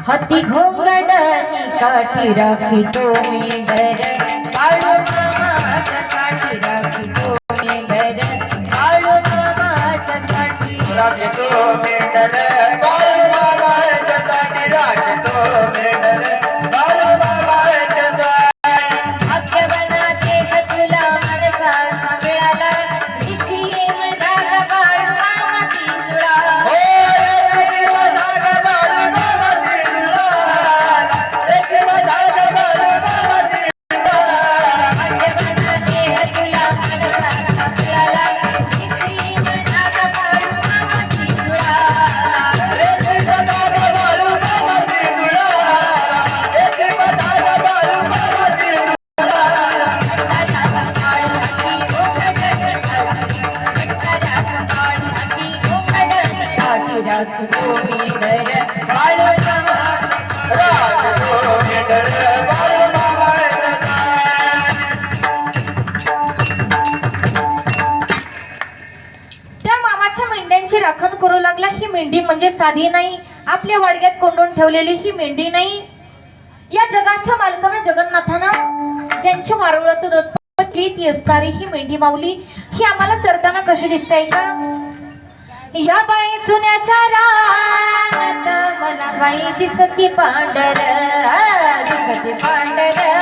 हती घोंगडनी काठी राखी तो मेंढर बाळू मामाच्या साठी राखी तो मेंढर बाळू मामाच्या साठी राखतो मेंढर राखण करू लागला. ही मेंढी म्हणजे साधी नाही. आपल्या वाडग्यात कोंडून ठेवलेली ही मेंढी नाही. या जगाच्या मालकानं जगन्नाथानं ज्यांच्या मारुळातून उत्पत्ती ती असणारी ही मेंढी माऊली. ही आम्हाला चरताना कशी दिसते का? या बाई चुन्याच्या रानात मला बाई दिसती पांढर दिसती पांढर.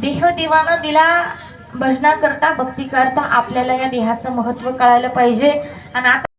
देह देवानं दिला भजना करता भक्ती करता आपल्याला या देहाचं महत्त्व कळायला पाहिजे. आणि आता